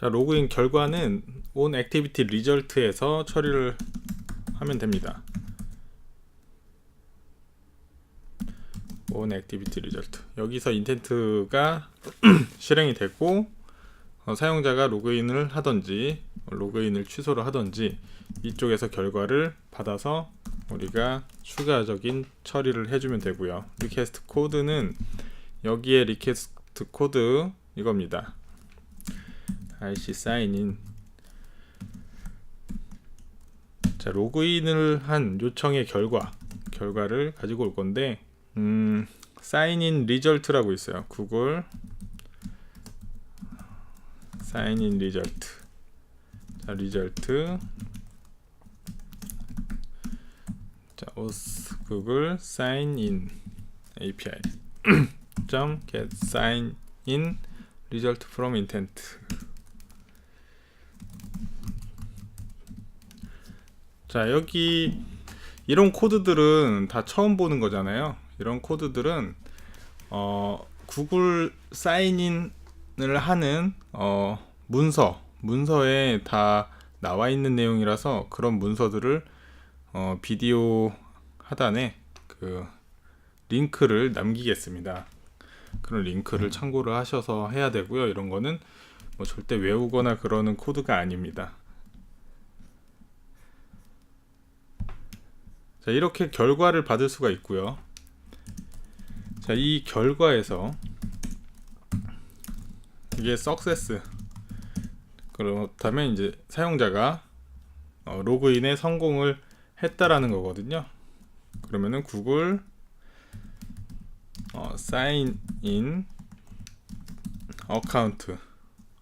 자 로그인 결과는 on activity result에서 처리를 하면 됩니다. on activity result 여기서 인텐트가 실행이 됐고 어, 사용자가 로그인을 하던지 로그인을 취소를 하던지 이쪽에서 결과를 받아서 우리가 추가적인 처리를 해주면 되고요. 리퀘스트 코드는 여기에 리퀘스트 코드 이겁니다. IC 사인인. 자 로그인을 한 요청의 결과 결과를 가지고 올 건데 음, 사인인 리절트라고 있어요. 구글. 사인인 리절트. 자 리절트. 자 오스 구글 사인인 API 점 get sign in result from intent 자 여기 이런 코드들은 다 처음 보는 거잖아요 이런 코드들은 어 구글 사인인을 하는 어 문서 문서에 다 나와 있는 내용이라서 그런 문서들을 어 비디오 하단에 그 링크를 남기겠습니다. 그런 링크를 참고를 하셔서 해야 되고요. 이런 거는 뭐 절대 외우거나 그러는 코드가 아닙니다. 자, 이렇게 결과를 받을 수가 있고요. 자, 이 결과에서 이게 석세스 그렇다면 이제 사용자가 어, 로그인에 성공을 했다라는 거거든요. 그러면은 구글 어, 사인 인 어카운트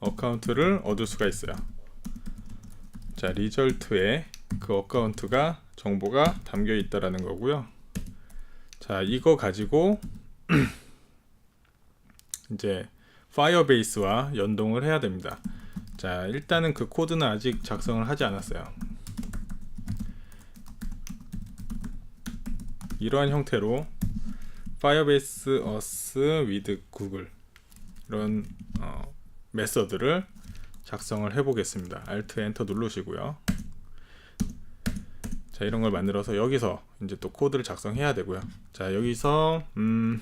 어카운트를 얻을 수가 있어요. 자, 리절트에 그 어카운트가 정보가 담겨 있다라는 거고요. 자, 이거 가지고 이제 파이어베이스와 연동을 해야 됩니다. 자, 일단은 그 코드는 아직 작성을 하지 않았어요. 이러한 형태로 Firebase us with Google 이런 어, 메서드를 작성을 해보겠습니다. Alt Enter 누르시고요. 자 이런 걸 만들어서 여기서 이제 또 코드를 작성해야 되고요. 자 여기서 음,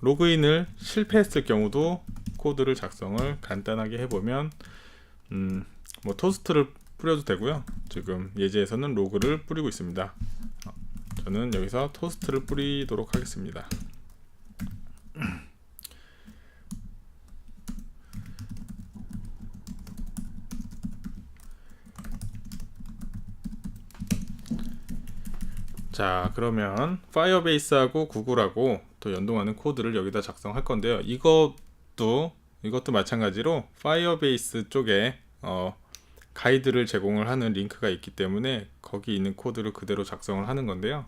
로그인을 실패했을 경우도 코드를 작성을 간단하게 해보면 음, 뭐 토스트를 뿌려도 되고요. 지금 예제에서는 로그를 뿌리고 있습니다. 어, 저는 여기서 토스트를 뿌리도록 하겠습니다. 자 그러면 파이어베이스하고 구글하고 또 연동하는 코드를 여기다 작성할 건데요. 이것도 이것도 마찬가지로 파이어베이스 쪽에 어, 가이드를 제공을 하는 링크가 있기 때문에 거기 있는 코드를 그대로 작성을 하는 건데요.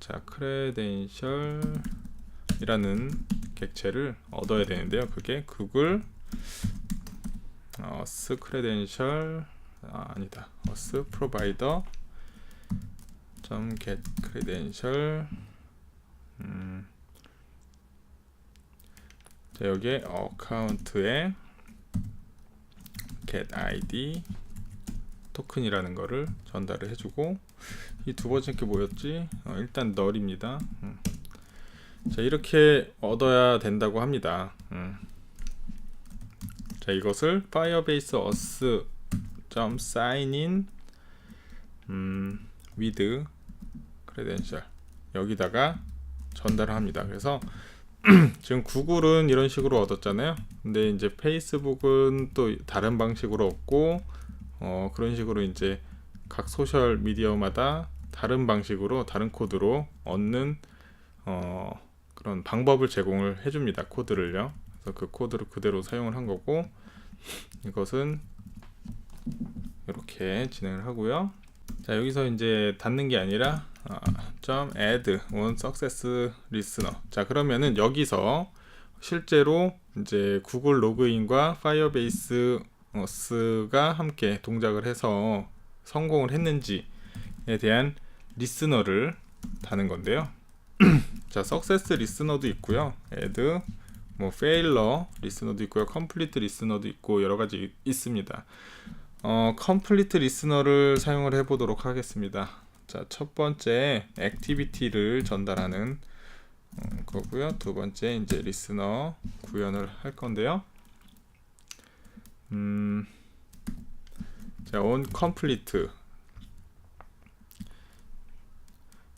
자 크레덴셜이라는 객체를 얻어야 되는데요. 그게 구글 어, 스 크레덴셜 아, 아니다. 어스 프로바이더 점 get credential 음. 자, 여기에 어카운트에 get id 토큰이라는 거를 전달을 해주고 이 두 번째 게 뭐였지? 어, 일단 널입니다. 음. 자 이렇게 얻어야 된다고 합니다. 음. 자 이것을 Firebase us 점 sign in 음, with credential 여기다가 전달을 합니다. 그래서 지금 구글은 이런 식으로 얻었잖아요. 근데 이제 페이스북은 또 다른 방식으로 얻고 어, 그런 식으로 이제 각 소셜 미디어마다 다른 방식으로 다른 코드로 얻는 어, 그런 방법을 제공을 해줍니다. 코드를요. 그래서 그 코드를 그대로 사용을 한 거고 이것은 이렇게 진행을 하고요. 자 여기서 이제 닫는 게 아니라 어, 점 add on success listener. 자 그러면은 여기서 실제로 이제 구글 로그인과 파이어베이스가 함께 동작을 해서 성공을 했는지에 대한 리스너를 다는 건데요. 자, 석세스 리스너도 있고요. add 뭐 failure 리스너도 있고요. complete 리스너도 있고 여러 가지 있습니다. 어, complete 리스너를 사용을 해 보도록 하겠습니다. 자, 첫 번째 액티비티를 전달하는 어, 거고요. 두 번째 이제 리스너 구현을 할 건데요. 음, 자, on complete.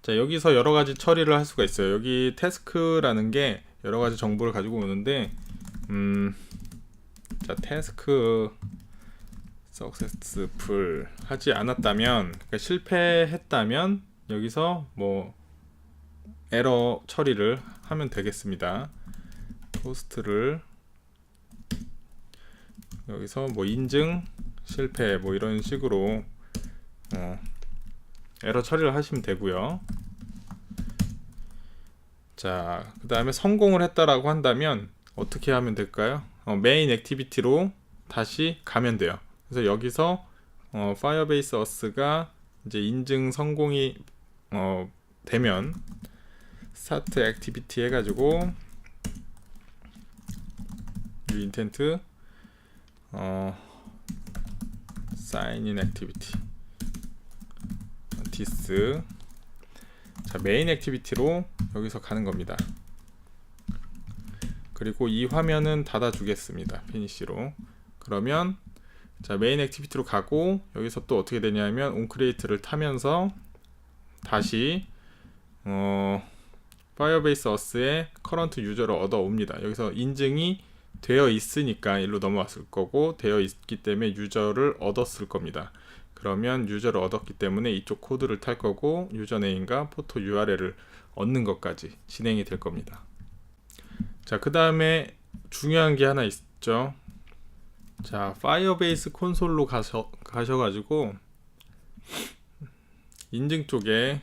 자, 여기서 여러 가지 처리를 할 수가 있어요. 여기 태스크라는 게 여러 가지 정보를 가지고 오는데, 음, 자, 태스크 successful 하지 않았다면, 그러니까 실패했다면 여기서 뭐 에러 처리를 하면 되겠습니다. 포스트를 여기서 뭐 인증 실패 뭐 이런 식으로 어, 에러 처리를 하시면 되고요. 자, 그 다음에 성공을 했다라고 한다면 어떻게 하면 될까요? 어, 메인 액티비티로 다시 가면 돼요. 그래서 여기서 어, 파이어베이스 어스가 이제 인증 성공이 어, 되면 스타트 액티비티 해가지고 이 인텐트 어 sign in activity 디스 자 메인 액티비티로 여기서 가는 겁니다. 그리고 이 화면은 닫아 주겠습니다 피니시로. 그러면 자 메인 액티비티로 가고 여기서 또 어떻게 되냐면 온크리에이트를 타면서 다시 어 파이어베이스 어스의 커런트 유저를 얻어옵니다 여기서 인증이 되어 있으니까 일로 넘어왔을 거고 되어 있기 때문에 유저를 얻었을 겁니다. 그러면 유저를 얻었기 때문에 이쪽 코드를 탈 거고 유저네임과 포토 URL을 얻는 것까지 진행이 될 겁니다. 자, 그 다음에 중요한 게 하나 있죠. 자, 파이어베이스 콘솔로 가셔, 가셔가지고 인증 쪽에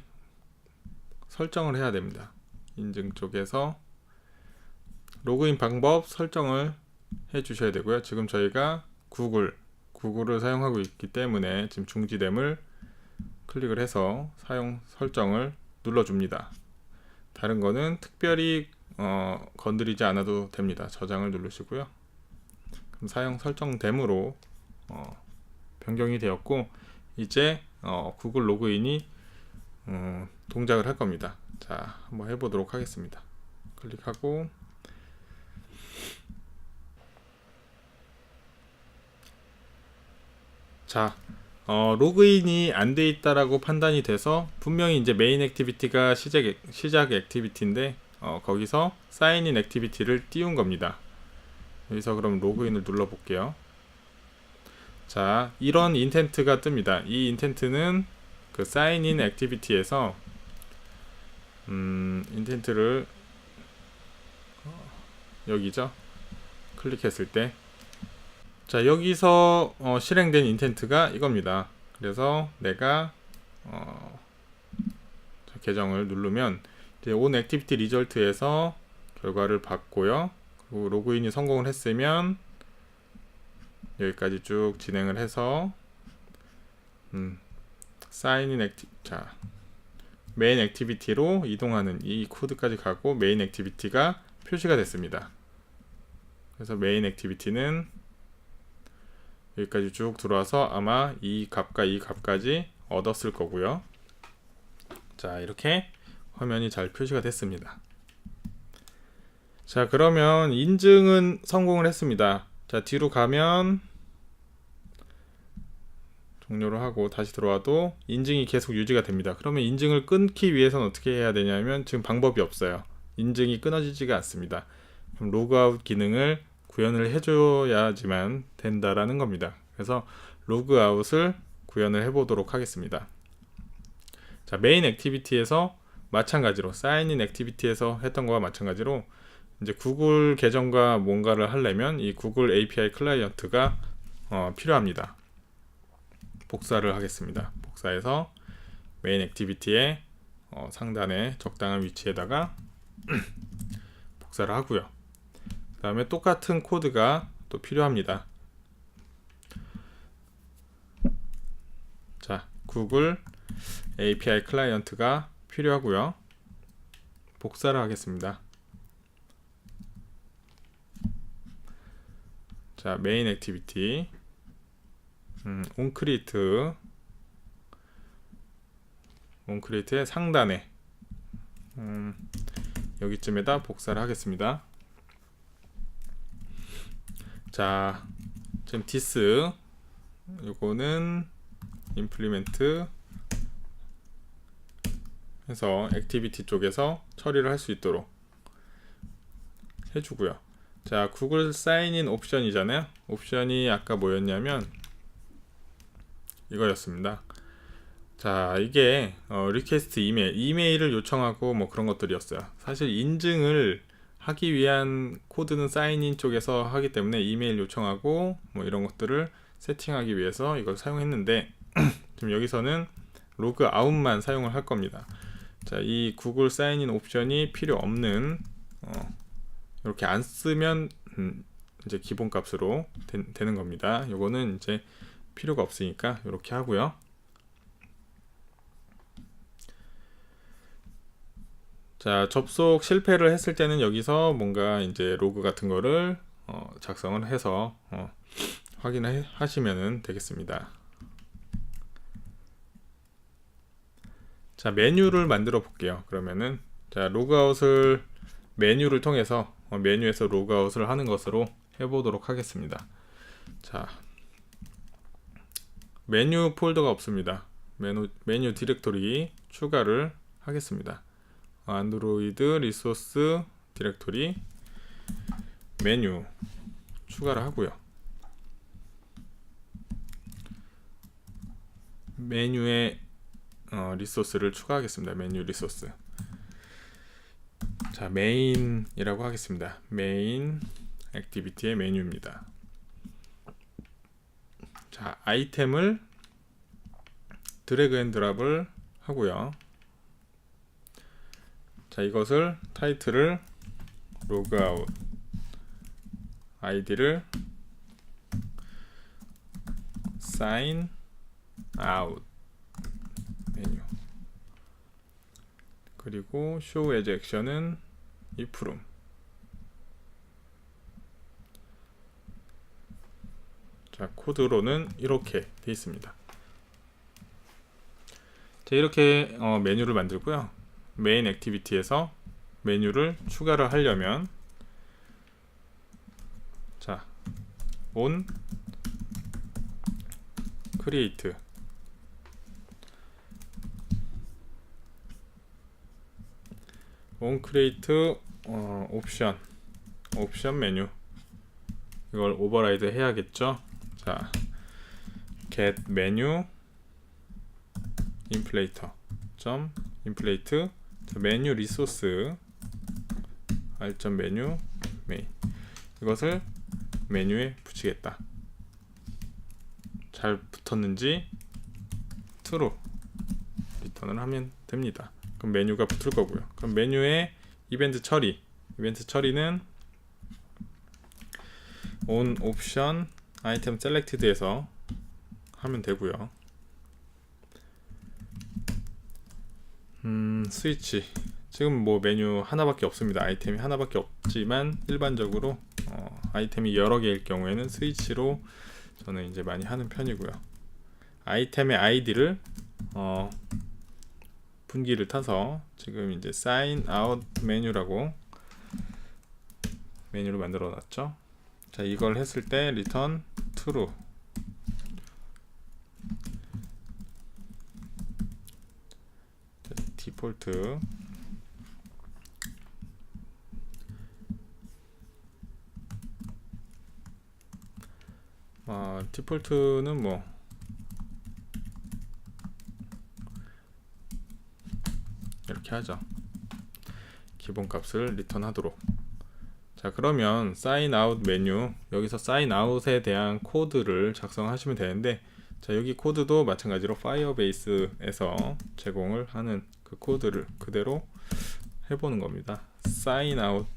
설정을 해야 됩니다. 인증 쪽에서 로그인 방법 설정을 해 주셔야 되고요. 지금 저희가 구글, 구글을 사용하고 있기 때문에 지금 중지됨을 클릭을 해서 사용 설정을 눌러줍니다. 다른 거는 특별히 어, 건드리지 않아도 됩니다. 저장을 누르시고요. 사용 설정됨으로 어, 변경이 되었고 이제 어, 구글 로그인이 어, 동작을 할 겁니다. 자, 한번 해보도록 하겠습니다. 클릭하고 자, 어, 로그인이 안 돼 있다라고 판단이 돼서 분명히 이제 메인 액티비티가 시작 시작 액티비티인데 어, 거기서 사인인 액티비티를 띄운 겁니다. 여기서 그럼 로그인을 눌러 볼게요. 자, 이런 인텐트가 뜹니다. 이 인텐트는 그 사인인 액티비티에서 음, 인텐트를 어, 여기죠. 클릭했을 때 자 여기서 어, 실행된 인텐트가 이겁니다. 그래서 내가 어, 계정을 누르면 이제 온 액티비티 리절트에서 결과를 받고요. 그리고 로그인이 성공을 했으면 여기까지 쭉 진행을 해서 음, 사인인 액티 자 메인 액티비티로 이동하는 이 코드까지 가고 메인 액티비티가 표시가 됐습니다. 그래서 메인 액티비티는 여기까지 쭉 들어와서 아마 이 값과 이 값까지 얻었을 거고요. 자, 이렇게 화면이 잘 표시가 됐습니다. 자, 그러면 인증은 성공을 했습니다. 자, 뒤로 가면 종료를 하고 다시 들어와도 인증이 계속 유지가 됩니다. 그러면 인증을 끊기 위해서는 어떻게 해야 되냐면 지금 방법이 없어요. 인증이 끊어지지가 않습니다. 그럼 로그아웃 기능을 구현을 해줘야지만 된다라는 겁니다. 그래서 로그아웃을 구현을 해보도록 하겠습니다. 자, 메인 액티비티에서 마찬가지로 사인인 액티비티에서 했던 거와 마찬가지로 이제 구글 계정과 뭔가를 하려면 이 구글 API 클라이언트가 어, 필요합니다. 복사를 하겠습니다. 복사해서 메인 액티비티의 어, 상단에 적당한 위치에다가 복사를 하고요. 그 다음에 똑같은 코드가 또 필요합니다. 자, 구글 API 클라이언트가 필요하고요. 복사를 하겠습니다. 자 메인 액티비티 음, 온크리에이트 온크리에이트의 상단에 음, 여기쯤에다 복사를 하겠습니다. 자, 지금 디스 요거는 임플리멘트 해서 액티비티 쪽에서 처리를 할 수 있도록 해주고요. 자, 구글 사인인 옵션이잖아요. 옵션이 아까 뭐였냐면 이거였습니다. 자, 이게 어, 리퀘스트 이메일, 이메일을 요청하고 뭐 그런 것들이었어요. 사실 인증을 하기 위한 코드는 사인인 쪽에서 하기 때문에 이메일 요청하고 뭐 이런 것들을 세팅하기 위해서 이걸 사용했는데 지금 여기서는 로그 아웃만 사용을 할 겁니다. 자, 이 구글 사인인 옵션이 필요 없는 어, 이렇게 안 쓰면 음, 이제 기본 값으로 되, 는 겁니다. 요거는 이제 필요가 없으니까 이렇게 하고요. 자, 접속 실패를 했을 때는 여기서 뭔가 이제 로그 같은 거를 어, 작성을 해서 어, 확인을 하시면 되겠습니다. 자, 메뉴를 만들어 볼게요. 그러면은 자, 로그아웃을 메뉴를 통해서 어, 메뉴에서 로그아웃을 하는 것으로 해보도록 하겠습니다. 자, 메뉴 폴더가 없습니다. 메뉴, 메뉴 디렉토리 추가를 하겠습니다. 안드로이드 리소스 디렉토리 메뉴 추가를 하고요. 메뉴에 어, 리소스를 추가하겠습니다. 메뉴 리소스. 자, 메인이라고 하겠습니다. 메인 액티비티의 메뉴입니다. 자, 아이템을 드래그 앤 드랍을 하고요. 자 이것을 타이틀을 로그아웃 아이디를 sign out 메뉴 그리고 show as action은 if room 자 코드로는 이렇게 되어 있습니다. 자 이렇게 어, 메뉴를 만들고요. 메인 액티비티에서 메뉴를 추가를 하려면 자, on create on create 어, 옵션. 옵션 메뉴. 이걸 오버라이드 해야겠죠? 자 get menu inflator. 점 inflate. 자, 메뉴 리소스 알점 메뉴 메인 이것을 메뉴에 붙이겠다. 잘 붙었는지 true. 리턴을 하면 됩니다. 그럼 메뉴가 붙을 거고요. 그럼 메뉴에 이벤트 처리 이벤트 처리는 on 옵션 아이템 selected에서 하면 되고요 음, 스위치. 지금 뭐 메뉴 하나밖에 없습니다. 아이템이 하나밖에 없지만 일반적으로 어, 아이템이 여러 개일 경우에는 스위치로 저는 이제 많이 하는 편이고요. 아이템의 아이디를 어, 분기를 타서 지금 이제 sign out 메뉴라고 메뉴를 만들어 놨죠. 자, 이걸 했을 때 return true 디폴트 아, 디폴트는 뭐 이렇게 하죠. 기본 값을 리턴하도록. 자, 그러면 sign out 메뉴 여기서 sign out에 대한 코드를 작성하시면 되는데 자, 여기 코드도 마찬가지로 파이어베이스에서 제공을 하는 그 코드를 그대로 해보는 겁니다. sign out.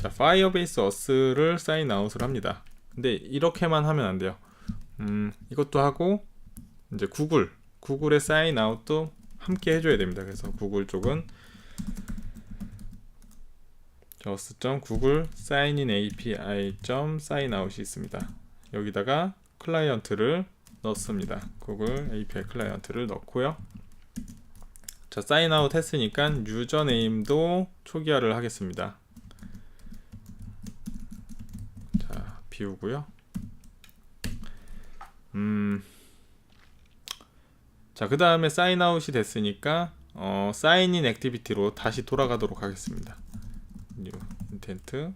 자, 파이어베이스 어스를 sign out을 합니다. 근데 이렇게만 하면 안 돼요. 음, 이것도 하고 이제 구글, 구글의 sign out도 함께 해줘야 됩니다. 그래서 구글 쪽은 just.google signin api.sign out이 있습니다. 여기다가 클라이언트를 넣습니다. 구글 API 클라이언트를 넣고요. 자, 사인아웃 했으니까 유저네임도 초기화를 하겠습니다. 자, 비우고요. 음. 자, 그 다음에 사인아웃이 됐으니까 어, 사인인 액티비티로 다시 돌아가도록 하겠습니다. 뉴 인텐트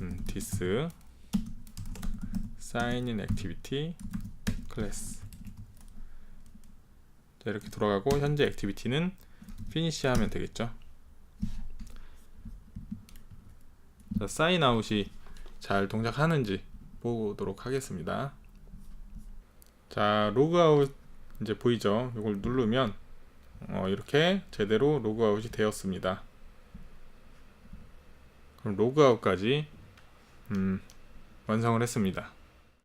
음, 디스 사인인 액티비티 클래스 자, 이렇게 돌아가고 현재 액티비티는 피니시 하면 되겠죠. 자, 사인 아웃이 잘 동작하는지 보도록 하겠습니다. 자, 로그아웃 이제 보이죠? 이걸 누르면 어, 이렇게 제대로 로그아웃이 되었습니다. 그럼 로그아웃까지 음, 완성을 했습니다.